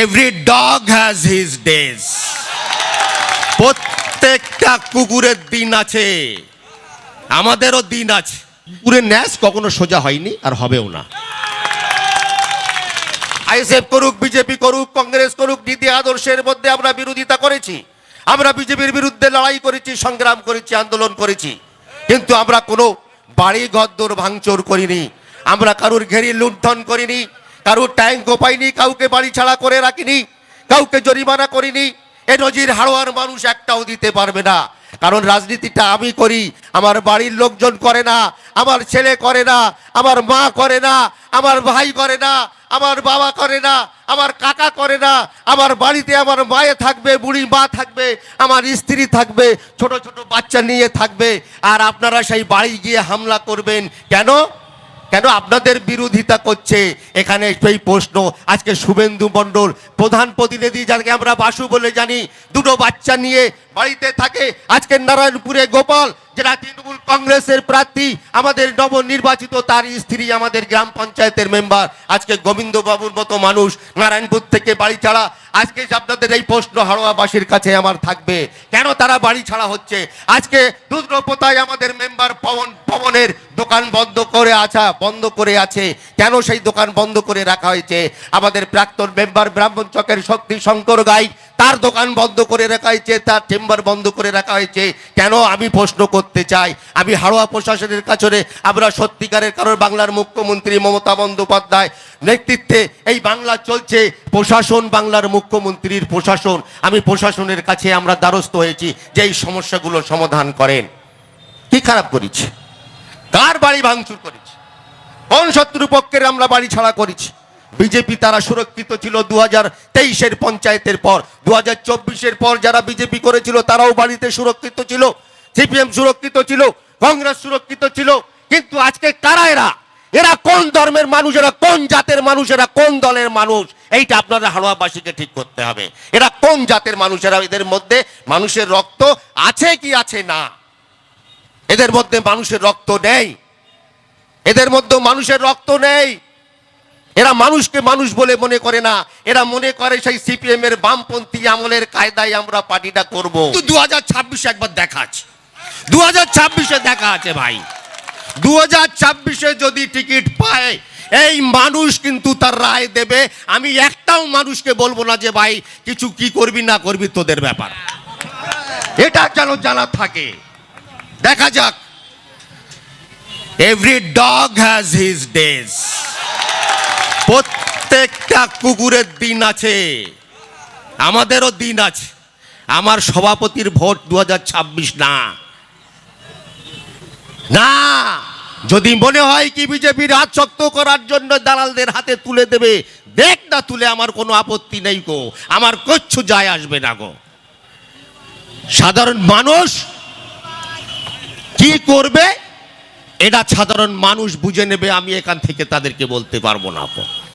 Every dog has his days প্রত্যেকটা কুকুরের দিন আছে। আমাদেরও দিন আছে। কুকুরের ন্যাস কখনো সোজা হয়নি আর হবেও না। আইএসএফ করুক, বিজেপি করুক, কংগ্রেস করুক, নীতি আদর্শের মধ্যে আমরা বিরোধিতা করেছি। আমরা বিজেপির বিরুদ্ধে লড়াই করেছি, সংগ্রাম করেছি, আন্দোলন করেছি। কিন্তু আমরা কোনো বাড়ি গদ্দর ভাঙচুর করিনি। আমরা কারুর ঘেরি লুণ্ঠন করিনি। কারুর ট্যাঙ্ক কোপাইনি কাউকে বাড়ি ছাড়া করে রাখিনি, কাউকে জরিমানা করিনি। এ নজির হাড়োয়ার মানুষ একটাও দিতে পারবে না। কারণ রাজনীতিটা আমি করি, আমার বাড়ির লোকজন করে না, আমার ছেলে করে না, আমার মা করে না, আমার ভাই করে না, আমার বাবা করে না, আমার কাকা করে না, আমার বাড়িতে আমার মায়ে থাকবে, বুড়ি মা থাকবে, আমার স্ত্রী থাকবে, ছোট ছোট বাচ্চা নিয়ে থাকবে। আর আপনারা সেই বাড়ি গিয়ে হামলা করবেন। কেন? কেন আপনাদের বিরোধিতা করছে? এখানে সেই প্রশ্ন। আজকে শুভেন্দু মণ্ডল, প্রধান প্রতিনিধি যাকে আমরা বাসু বলে জানি, দুটো বাচ্চা নিয়ে বাড়িতে থাকে। আজকে নারায়ণপুরে গোপাল যেটা তৃণমূল কংগ্রেসের প্রার্থী, আমাদের নবনির্বাচিত তার স্ত্রী আমাদের গ্রাম পঞ্চায়েতের মেম্বার। আজকে গোবিন্দবাবুর মতো মানুষ নারায়ণপুর থেকে বাড়ি ছাড়া। আজকে আপনাদের এই প্রশ্ন হাড়োয়াবাসীর কাছে আমার থাকবে, কেন তারা বাড়ি ছাড়া হচ্ছে? আজকে রুদ্রপোতায় আমাদের মেম্বার পবন, পবনের দোকান বন্ধ করে আছা, বন্ধ করে আছে। কেন সেই দোকান বন্ধ করে রাখা হয়েছে? আমাদের প্রাক্তন মেম্বার ব্রাহ্মণ চকের শক্তি শঙ্কর গাই তার দোকান বন্ধ করে রাখা হয়েছে, তার চেম্বার বন্ধ করে রাখা হয়েছে। কেন? আমি প্রশ্ন করতে চাই। আমি হাড়োয়া প্রশাসনের কাছে আমরা সত্যিকারের কারণ বাংলার মুখ্যমন্ত্রী মমতা বন্দ্যোপাধ্যায় নেতৃত্বে এই বাংলা চলছে। প্রশাসন বাংলার মুখ্যমন্ত্রীর প্রশাসন। আমি প্রশাসনের কাছে আমরা দ্বারস্থ হয়েছি যে এই সমস্যাগুলো সমাধান করেন। কি খারাপ করেছি? কার বাড়ি ভাঙচুর করেছি? কোন শত্রুপক্ষের আমরা বাড়ি ছাড়া করেছি? বিজেপি তারা সুরক্ষিত ছিল দু হাজার তেইশের পঞ্চায়েতের পর দু হাজার চব্বিশের পর যারা বিজেপি করেছিল তারাও বাড়িতে সুরক্ষিত ছিল, সিপিএম সুরক্ষিত ছিল, কংগ্রেস সুরক্ষিত ছিল। কিন্তু আজকে কারা এরা? এরা কোন ধর্মের মানুষ? এরা কোন জাতের মানুষ? এরা কোন দলের মানুষ? এইটা আপনারা হাড়োয়াবাসীকে ঠিক করতে হবে। এরা কোন জাতের মানুষ? এরা এদের মধ্যে মানুষের রক্ত আছে কি আছে না? এদের মধ্যে মানুষের রক্ত নেই। এদের মধ্যে মানুষের রক্ত নেই। এরা মানুষকে মানুষ বলে মনে করে না। এরা মনে করে সেই সিপিএম এর বামপন্থী আমলের কায়দায় আমরা পার্টিটা করব। দু হাজার ছাব্বিশে একবার দেখা আছে। দু হাজার ছাব্বিশে দেখা আছে ভাই। দু হাজার ছাব্বিশে যদি টিকিট পায় এই মানুষ কিন্তু তার রায় দেবে। আমি একটাও মানুষকে বলব না যে ভাই কিছু কি করবি না করবি তোদের ব্যাপার। এটা যেন জানা থাকে। দেখা যাক। Every dog has his days প্রত্যেকটা কুকুরের দিন আছে। আমাদেরও দিন আছে। আমার সভাপতির ভোট দু হাজার ছাব্বিশ না। না। যদি মনে হয় কি বিজেপির হাত শক্ত করার জন্য দালালদের হাতে তুলে দেবে, দেখ না তুলে আমার কোনো আপত্তি নেই গো। আমার কচ্ছু যায় আসবে না গো। সাধারণ মানুষ কি করবে? এটা সাধারণ মানুষ বুঝে নেবে, আমি এখান থেকে তাদেরকে বলতে পারব না আপন